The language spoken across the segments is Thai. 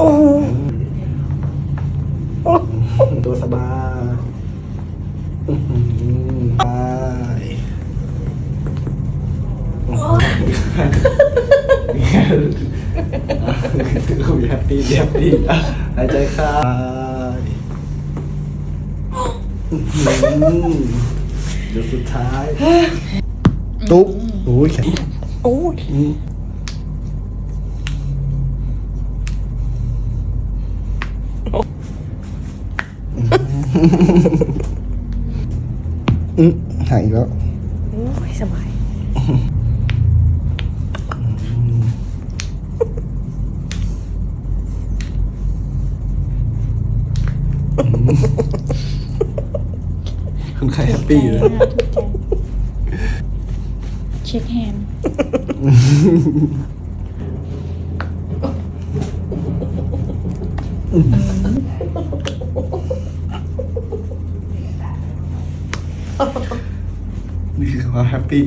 โอ้โหตัวสบายอื้อหือไปคุยแฮปปี้แฮปปี้หายใจเข้าอื้อหือเดี๋ยวสุดท้าย ตุ๊บโอ้ยโอ้ย อืมอืมหายอีกแล้ว โอ้ยสบายคนไข้แฮปปี้เลยเช็คแฮนด์ นี่คือความแฮปปี้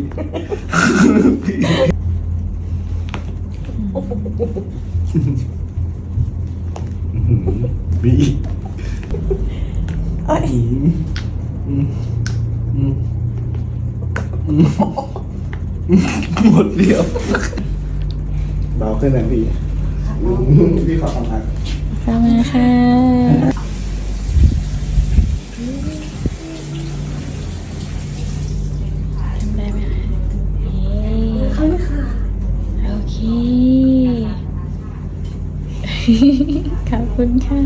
บีเอ้ยอืมอืมอืมหมดเดียวเบาขึ้นนะพี่อืมพี่ขอทำงานฟังมาค่ะ ขอบคุณค่ะ